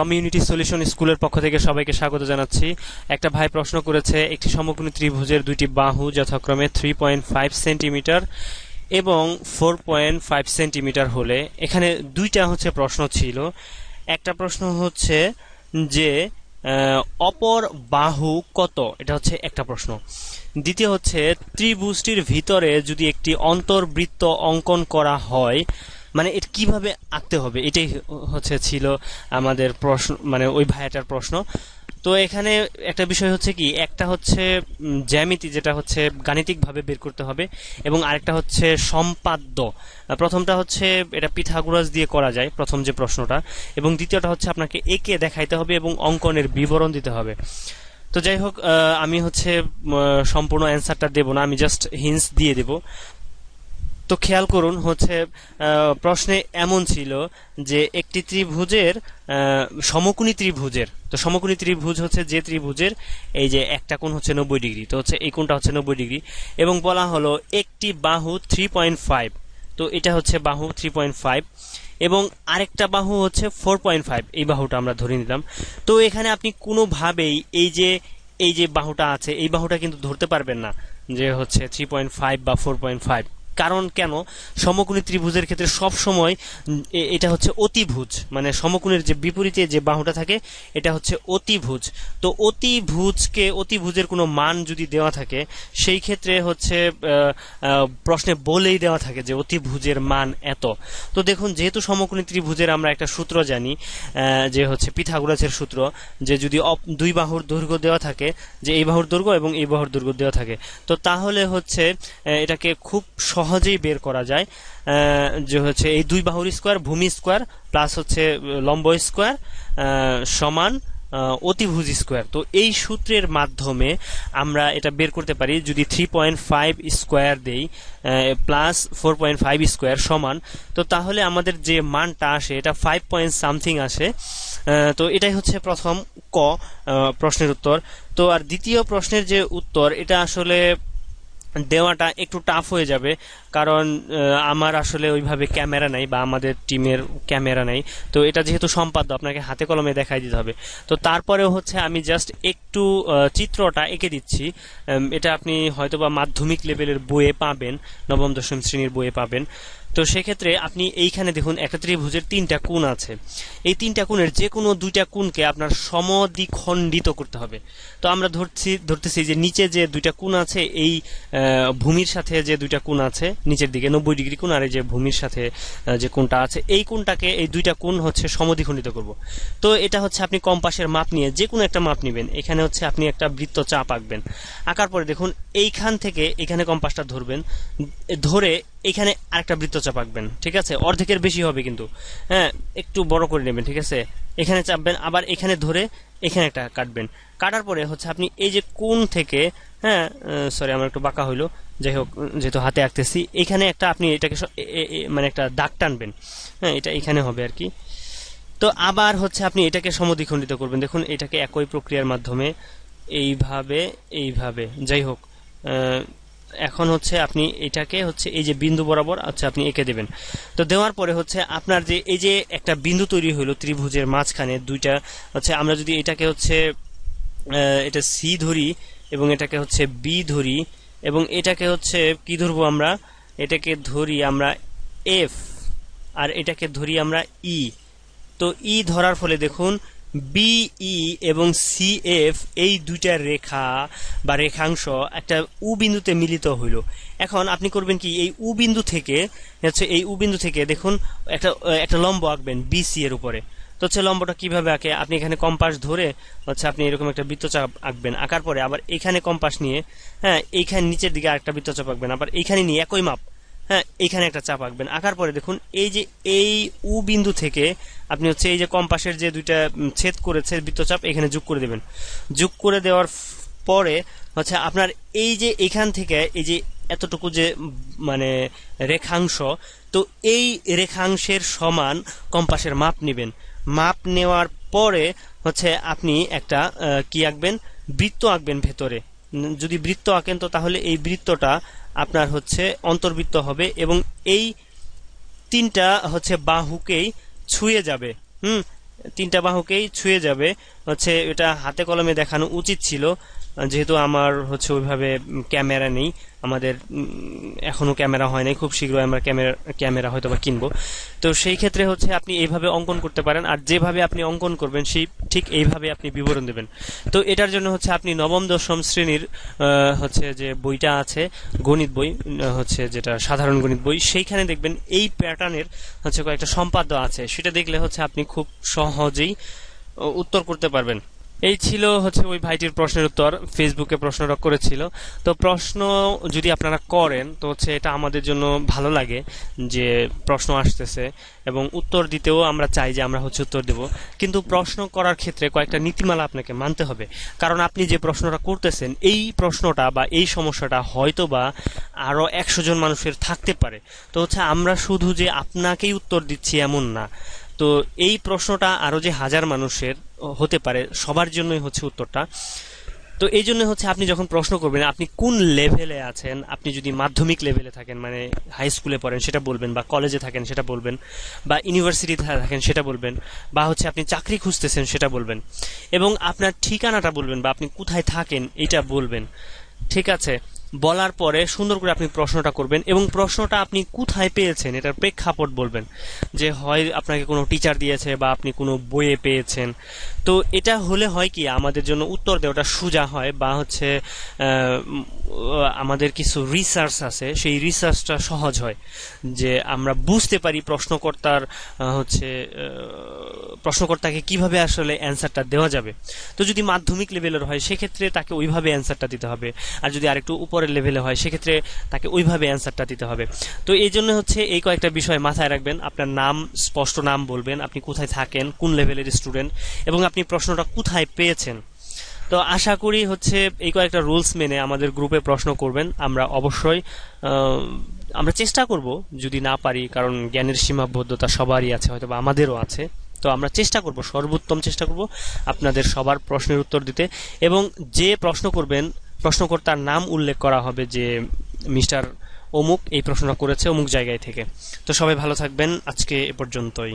Community solution স্কুলের পক্ষ থেকে সবাইকে স্বাগত জানাচ্ছি। একটা ভাই প্রশ্ন করেছে, একটি সমকোণী ত্রিভুজের দুইটি বাহু যথাক্রমে থ্রি পয়েন্ট ফাইভ সেন্টিমিটার এবং ফোর পয়েন্ট ফাইভ সেন্টিমিটার হলে, এখানে দুইটা হচ্ছে প্রশ্ন ছিল। একটা প্রশ্ন হচ্ছে যে অপর বাহু কত? এটা হচ্ছে একটা প্রশ্ন। দ্বিতীয় হচ্ছে, ত্রিভুজটির ভিতরে যদি একটি অন্তর্বৃত্ত অঙ্কন করা হয় মানে এটা কীভাবে আঁকতে হবে? এটাই হচ্ছে ছিল আমাদের প্রশ্ন মানে ওই ভাইয়াটার প্রশ্ন। তো এখানে একটা বিষয় হচ্ছে কি, একটা হচ্ছে জ্যামিতি যেটা হচ্ছে গাণিতিকভাবে বের করতে হবে এবং আরেকটা হচ্ছে সম্পাদ্য। প্রথমটা হচ্ছে এটা পিথাগোরাস দিয়ে করা যায় প্রথম যে প্রশ্নটা এবং দ্বিতীয়টা হচ্ছে আপনাকে একে দেখাইতে হবে এবং অঙ্কনের বিবরণ দিতে হবে। তো যাই হোক আমি হচ্ছে সম্পূর্ণ অ্যান্সারটা দেব না, আমি জাস্ট হিন্স দিয়ে দেব। তো খেয়াল করুন হচ্ছে প্রশ্নে এমন ছিল যে একটি ত্রিভুজের সমকোণী ত্রিভুজের, তো সমকোণী ত্রিভুজ হচ্ছে যে ত্রিভুজের, এই যে একটা কোণ হচ্ছে নব্বই ডিগ্রি, তো হচ্ছে এই কোণটা হচ্ছে নব্বই ডিগ্রি, এবং বলা হলো একটি বাহু থ্রি পয়েন্ট ফাইভ, তো এটা হচ্ছে বাহু থ্রি পয়েন্ট ফাইভ, এবং আরেকটা বাহু হচ্ছে ফোর পয়েন্ট ফাইভ, এই বাহুটা আমরা ধরে নিলাম। তো এখানে আপনি কোনোভাবেই এই যে এই যে বাহুটা আছে, এই বাহুটা কিন্তু ধরতে পারবেন না যে হচ্ছে থ্রি পয়েন্ট ফাইভ বা ফোর পয়েন্ট ফাইভ। কারণ কেন? সমকোণী ত্রিভুজের ক্ষেত্রে সব সময় এটা হচ্ছে অতিভুজ। মানে সমকোণের যে বিপরীতে যে বাহুটা থাকে, এটা হচ্ছে অতিভুজ। তো অতিভুজকে, অতিভুজের কোনো মান যদি দেওয়া থাকে, সেই ক্ষেত্রে হচ্ছে প্রশ্নে বলেই দেওয়া থাকে যে অতিভুজের মান এত। তো দেখুন, যেহেতু সমকোণী ত্রিভুজের আমরা একটা সূত্র জানি যে হচ্ছে পিথাগোরাসের সূত্র, যে যদি দুই বাহুর দৈর্ঘ্য দেওয়া থাকে, যে এই বাহুর দৈর্ঘ্য এবং এই বাহুর দৈর্ঘ্য দেওয়া থাকে, তো তাহলে হচ্ছে এটাকে খুব সহজেই বের করা যায় যে হচ্ছে এই দুই বাহুর স্কোয়ার ভূমি স্কোয়ার প্লাস হচ্ছে লম্ব স্কোয়ার সমান অতিভুজ স্কোয়ার তো এই সূত্রের মাধ্যমে আমরা এটা বের করতে পারি, যদি থ্রি পয়েন্ট ফাইভ স্কোয়ার দেই plus four point five square সমান, তো তাহলে আমাদের যে মানটা আসে, এটা ফাইভ পয়েন্ট সামথিং আসে। তো এটাই হচ্ছে প্রথম ক প্রশ্নের উত্তর। তো আর দ্বিতীয় প্রশ্নের যে উত্তর, এটা আসলে দেওয়াটা একটু টাফ হয়ে যাবে। কারণ আমার আসলে ওইভাবে ক্যামেরা নাই বা আমাদের টিমের ক্যামেরা নাই। তো এটা যেহেতু সম্পাদ্য, আপনাকে হাতে কলমে দেখাই দিতে হবে। তো তারপরেও হচ্ছে আমি জাস্ট একটু চিত্রটা এঁকে দিচ্ছি। এটা আপনি হয়তোবা মাধ্যমিক লেভেলের বইয়ে পাবেন, নবম, দশম শ্রেণির বইয়ে পাবেন। তো সেক্ষেত্রে আপনি এইখানে দেখুন একটা তিনটা কোণ আছে। এই তিনটা কোণের যে কোনো দুইটা কোণকে আপনার সমদ্বিখণ্ডিত করতে হবে। তো আমরা ধরছি, ধরতেছি যে নিচে যে দুইটা কোণ আছে, এই ভূমির সাথে যে দুইটা কোণ আছে, নিচের দিকে নব্বই ডিগ্রি কোণ আর এই যে ভূমির সাথে যে কোণটা আছে, এই কোণটাকে এই দুইটা কোণ হচ্ছে সমদ্বিখণ্ডিত করব। তো এটা হচ্ছে আপনি কম্পাসের মাপ নিয়ে যে কোনো একটা মাপ নেবেন। এখানে হচ্ছে আপনি একটা বৃত্ত চাপ আঁকবেন। আঁকার পরে দেখুন, এইখান থেকে এখানে কম্পাসটা ধরবেন। ধরে এখানে আরেকটা বৃত্তচাপ আঁকবেন, ঠিক আছে? অর্ধেকের বেশি হবে কিন্তু। হ্যাঁ একটু বড় করে নেবেন, ঠিক আছে? এখানে চাপবেন, আবার এখানে ধরে এখানে একটা কাটবেন। কাটার পরে হচ্ছে আপনি এই যে কোন থেকে হ্যাঁ সরি আমার একটু বাঁকা হইল, যাই হোক, যেহেতু হাতে আঁকতেছি, এখানে একটা আপনি এটাকে মানে একটা দাগ টানবেন। হ্যাঁ এটা এখানে হবে আর কি। তো আবার হচ্ছে আপনি এটাকে সমদ্বিখণ্ডিত করবেন। দেখুন, এটাকে একই প্রক্রিয়ার মাধ্যমে এইভাবে এইভাবে, যাই হোক এখন হচ্ছে আপনি এটাকে হচ্ছে এই যে বিন্দু বরাবর আচ্ছা আপনি এঁকে দেবেন। তো দেওয়ার পরে হচ্ছে আপনার যে এই যে একটা বিন্দু তৈরি হলো ত্রিভুজের মাঝখানে দুইটা হচ্ছে আমরা যদি এটাকে হচ্ছে এটা সি ধরি এবং এটাকে হচ্ছে বি ধরি এবং এটাকে হচ্ছে কি ধরবো আমরা? এটাকে ধরি আমরা এফ আর এটাকে ধরি আমরা ই তো ই ধরার ফলে দেখুন বিই এবং সিএফ এই দুইটা রেখা বা রেখাংশ একটা উ বিন্দুতে মিলিত হইল। এখন আপনি করবেন কি, এই উ বিন্দু থেকে, হচ্ছে এই উ বিন্দু থেকে দেখুন, একটা একটা লম্ব আঁকবেন বিসি এর উপরে। তো হচ্ছে লম্বটা কীভাবে আঁকে? আপনি এখানে কম্পাস ধরে হচ্ছে আপনি এরকম একটা বৃত্তচাপ আঁকবেন। আঁকার পরে আবার এখানে কম্পাস নিয়ে হ্যাঁ এইখানে নিচের দিকে আরেকটা বৃত্তচাপ আঁকবেন। আবার এইখানে নিয়ে একই মাপ। হ্যাঁ এইখানে একটা চাপ আঁকবেন আঁকার পরে দেখুন, এই যে এই উ বিন্দু থেকে আপনি হচ্ছে এই যে কম্পাসের যে দুইটা ছেদ করেছে, বৃত্তচাপ, এখানে যোগ করে দেবেন। যোগ করে দেওয়ার পরে হচ্ছে আপনার এই যে এখান থেকে এই যে এতটুকু যে মানে রেখাংশ, তো এই রেখাংশের সমান কম্পাসের মাপ নেবেন। মাপ নেওয়ার পরে হচ্ছে আপনি একটা কি আঁকবেন? বৃত্ত আঁকবেন ভেতরে। যদি বৃত্ত আঁকেন, তো তাহলে এই বৃত্তটা আপনার হচ্ছে অন্তর্বৃত্ত হবে এবং এই তিনটা হচ্ছে বাহুকেই ছুঁয়ে যাবে। হুম? তিনটা বাহুকেই ছুঁয়ে যাবে। হচ্ছে এটা হাতে কলমে দেখানো উচিত ছিল। যেহেতু আমার হচ্ছে ওইভাবে ক্যামেরা নেই আমাদের উম, এখনও ক্যামেরা হয় নাই খুব শীঘ্রই আমরা ক্যামেরা ক্যামেরা হয়তো বা কিনবো। তো সেই ক্ষেত্রে হচ্ছে আপনি এইভাবে অঙ্কন করতে পারেন আর যেভাবে আপনি অঙ্কন করবেন সেই ঠিক এইভাবে আপনি বিবরণ দেবেন। তো এটার জন্য হচ্ছে আপনি নবম দশম শ্রেণির হচ্ছে যে বইটা আছে গণিত বই হচ্ছে যেটা সাধারণ গণিত বই সেইখানে দেখবেন এই প্যাটার্নের হচ্ছে কয়েকটা সম্পাদ্য আছে। সেটা দেখলে হচ্ছে আপনি খুব সহজেই উত্তর করতে পারবেন। এই ছিল হচ্ছে ওই ভাইটির প্রশ্নের উত্তর। ফেসবুকে প্রশ্নটা করেছিল। তো প্রশ্ন যদি আপনারা করেন, তো হচ্ছে এটা আমাদের জন্য ভালো লাগে যে প্রশ্ন আসতেছে এবং উত্তর দিতেও আমরা চাই যে আমরা হচ্ছে উত্তর দেব। কিন্তু প্রশ্ন করার ক্ষেত্রে কয়েকটা নীতিমালা আপনাকে মানতে হবে। কারণ আপনি যে প্রশ্নটা করতেছেন, এই প্রশ্নটা বা এই সমস্যাটা হয়তো বা আরও একশো জন মানুষের থাকতে পারে। তো হচ্ছে আমরা শুধু যে আপনাকেই উত্তর দিচ্ছি এমন না। তো এই প্রশ্নটা আরও যে হাজার মানুষের হতে পারে, সবার জন্যই হচ্ছে উত্তরটা। তো এই জন্য হচ্ছে আপনি যখন প্রশ্ন করবেন, আপনি কোন লেভেলে আছেন, আপনি যদি মাধ্যমিক লেভেলে থাকেন মানে হাই স্কুলে পড়েন, সেটা বলবেন, বা কলেজে থাকেন, সেটা বলবেন, বা ইউনিভার্সিটিতে থাকেন, সেটা বলবেন, বা হচ্ছে আপনি চাকরি খুঁজতেছেন, সেটা বলবেন, এবং আপনার ঠিকানাটা বলবেন, বা আপনি কোথায় থাকেন এটা বলবেন, ঠিক আছে? বলার পরে সুন্দর করে আপনি প্রশ্নটা করবেন এবং প্রশ্নটা আপনি কোথায় পেয়েছেন এটার প্রেক্ষাপট বলবেন। যে হয় আপনাকে কোনো টিচার দিয়েছে বা আপনি কোনো বইয়ে পেয়েছেন। তো এটা হলে হয় কি, আমাদের জন্য উত্তর দেওয়াটা সোজা হয় বা হচ্ছে আমাদের কিছু রিসার্চ আছে, সেই রিসার্চটা সহজ হয়। যে আমরা বুঝতে পারি প্রশ্নকর্তার হচ্ছে প্রশ্নকর্তাকে কীভাবে আসলে অ্যান্সারটা দেওয়া যাবে। তো যদি মাধ্যমিক লেভেলের হয়, সেক্ষেত্রে তাকে ওইভাবে অ্যান্সারটা দিতে হবে। আর যদি আরেকটু উপরের লেভেলে হয়, সেক্ষেত্রে তাকে ওইভাবে অ্যান্সারটা দিতে হবে। তো এই জন্য হচ্ছে এই কয়েকটা বিষয় মাথায় রাখবেন। আপনার নাম, স্পষ্ট নাম বলবেন, আপনি কোথায় থাকেন, কোন লেভেলের স্টুডেন্ট এবং আপনি প্রশ্নটা কোথায় পেয়েছেন। তো আশা করি হচ্ছে এই কয়েকটা রুলস মেনে আমাদের গ্রুপে প্রশ্ন করবেন। আমরা অবশ্যই আমরা চেষ্টা করব, যদি না পারি, কারণ জ্ঞানের সীমাবদ্ধতা সবারই আছে হয়তো বা আমাদেরও আছে। তো আমরা চেষ্টা করব, সর্বোত্তম চেষ্টা করব আপনাদের সবার প্রশ্নের উত্তর দিতে। এবং যে প্রশ্ন করবেন প্রশ্নকর্তার নাম উল্লেখ করা হবে যে মিস্টার অমুক এই প্রশ্নটা করেছে অমুক জায়গায় থেকে। তো সবাই ভালো থাকবেন। আজকে এ পর্যন্তই।